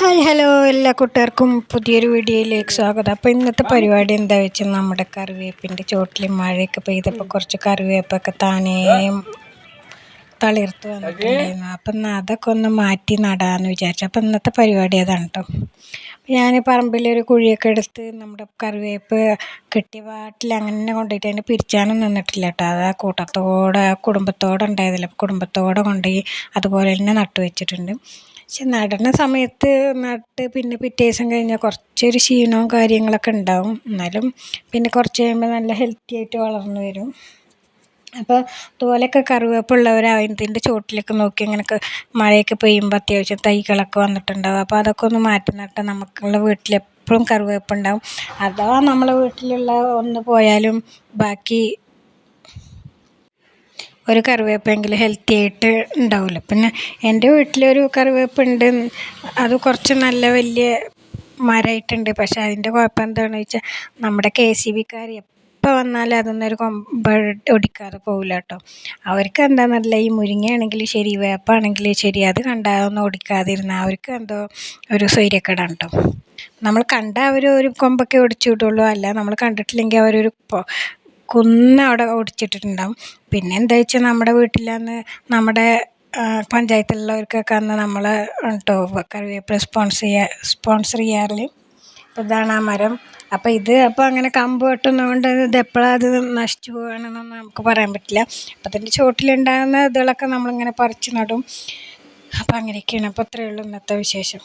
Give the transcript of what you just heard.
Hi hello എല്ലാ കൂട്ടുകാർക്കും പുതിയൊരു വീഡിയോയിലേക്ക് സ്വാഗതം. അപ്പോൾ ഇന്നത്തെ പരിപാടി എന്താ വെച്ചാൽ നമ്മുടെ കറിവേപ്പിന്റെ ചോട്ടിൽ മഴയൊക്കെ പെയ്തപ്പോൾ കുറച്ച് കറിവേപ്പൊക്കെ താനേ തളിർത്ത് വന്നിട്ടുണ്ടായിരുന്നു. അപ്പം അതൊക്കെ ഒന്ന് മാറ്റി നടാമെന്ന് വിചാരിച്ചു. അപ്പം ഇന്നത്തെ പരിപാടി അതാണ് കേട്ടോ ഞാൻ പറമ്പിലൊരു കുഴിയൊക്കെ എടുത്ത് നമ്മുടെ കറിവേപ്പ് കെട്ടിയ പാട്ടിൽ അങ്ങനെ കൊണ്ടുപോയിട്ട് അതിനെ പിരിച്ചാനും നിന്നിട്ടില്ല കേട്ടോ അത് ആ കൂട്ടത്തോടെ കുടുംബത്തോടെ ഉണ്ടായതല്ല. കുടുംബത്തോടെ കൊണ്ടുപോയി അതുപോലെ തന്നെ നട്ടു വെച്ചിട്ടുണ്ട്. പക്ഷെ നടുന്ന സമയത്ത് നട്ട് പിന്നെ പിറ്റേ ദിവസം കഴിഞ്ഞാൽ കുറച്ചൊരു ക്ഷീണവും കാര്യങ്ങളൊക്കെ ഉണ്ടാവും. എന്നാലും പിന്നെ കുറച്ച് കഴിയുമ്പോൾ നല്ല ഹെൽത്തി ആയിട്ട് വളർന്നു വരും. അപ്പോൾ ഇതുപോലെയൊക്കെ കറിവേപ്പുള്ളവർ അതിന്റെ ചുവട്ടിലൊക്കെ നോക്കി അങ്ങനെയൊക്കെ മഴയൊക്കെ പെയ്യുമ്പോൾ അത്യാവശ്യം തൈകളൊക്കെ വന്നിട്ടുണ്ടാവും. അപ്പോൾ അതൊക്കെ ഒന്ന് മാറ്റി നട്ടാൽ നമുക്കുള്ള വീട്ടിൽ എപ്പോഴും കറിവേപ്പുണ്ടാവും അഥവാ നമ്മളെ വീട്ടിലുള്ള ഒന്ന് പോയാലും ബാക്കി ഒരു കറിവേപ്പെങ്കിലും ഹെൽത്തി ആയിട്ട് ഉണ്ടാവില്ല പിന്നെ എന്റെ വീട്ടിലൊരു കറിവേപ്പുണ്ട് അത് കുറച്ച് നല്ല വലിയ മരമായിട്ടുണ്ട് പക്ഷേ അതിന്റെ കുഴപ്പം എന്താണെന്ന് വെച്ചാൽ നമ്മുടെ കെ സി ബിക്കാർ എപ്പോൾ വന്നാലും അതൊന്നും ഒരു കൊമ്പ് ഒടിക്കാതെ പോകില്ല കേട്ടോ. അവർക്ക് എന്താണെന്നല്ല ഈ മുരിങ്ങയാണെങ്കിലും ശരി വേപ്പാണെങ്കിലും ശരി അത് കണ്ടാൽ ഒന്നും ഒടിക്കാതിരുന്ന അവർക്ക് എന്തോ ഒരു സ്വൈര്യക്കേടാണ് കേട്ടോ. നമ്മൾ കണ്ട അവർ ഒരു കൊമ്പൊക്കെ ഒടിച്ചു വിടുള്ളൂ. അല്ല നമ്മൾ കണ്ടിട്ടില്ലെങ്കിൽ അവരൊരു കുന്ന് അവിടെ ഒടിച്ചിട്ടിട്ടുണ്ടാവും പിന്നെ എന്താ വെച്ചാൽ നമ്മുടെ വീട്ടിലന്ന് നമ്മുടെ പഞ്ചായത്തിലുള്ളവർക്കൊക്കെ അന്ന് നമ്മൾ കേട്ടോ കറിവേപ്പില സ്പോൺസർ ചെയ്യുക സ്പോൺസർ ചെയ്യാറിൽ ഇതാണ് ആ മരം. അപ്പോൾ ഇത് അപ്പോൾ അങ്ങനെ കമ്പ് വെട്ടുന്നതുകൊണ്ട് ഇത് എപ്പോഴാണ് അത് നശിച്ചു പോകുകയാണെന്നൊന്നും നമുക്ക് പറയാൻ പറ്റില്ല. അപ്പോൾ അതിന്റെ ചുവട്ടിലുണ്ടാകുന്ന ഇതുകളൊക്കെ നമ്മളിങ്ങനെ പറിച്ച് നടും. അപ്പോൾ അങ്ങനെയൊക്കെയാണ്. അപ്പോൾ അത്രയേ ഉള്ളൂ ഇന്നത്തെ വിശേഷം.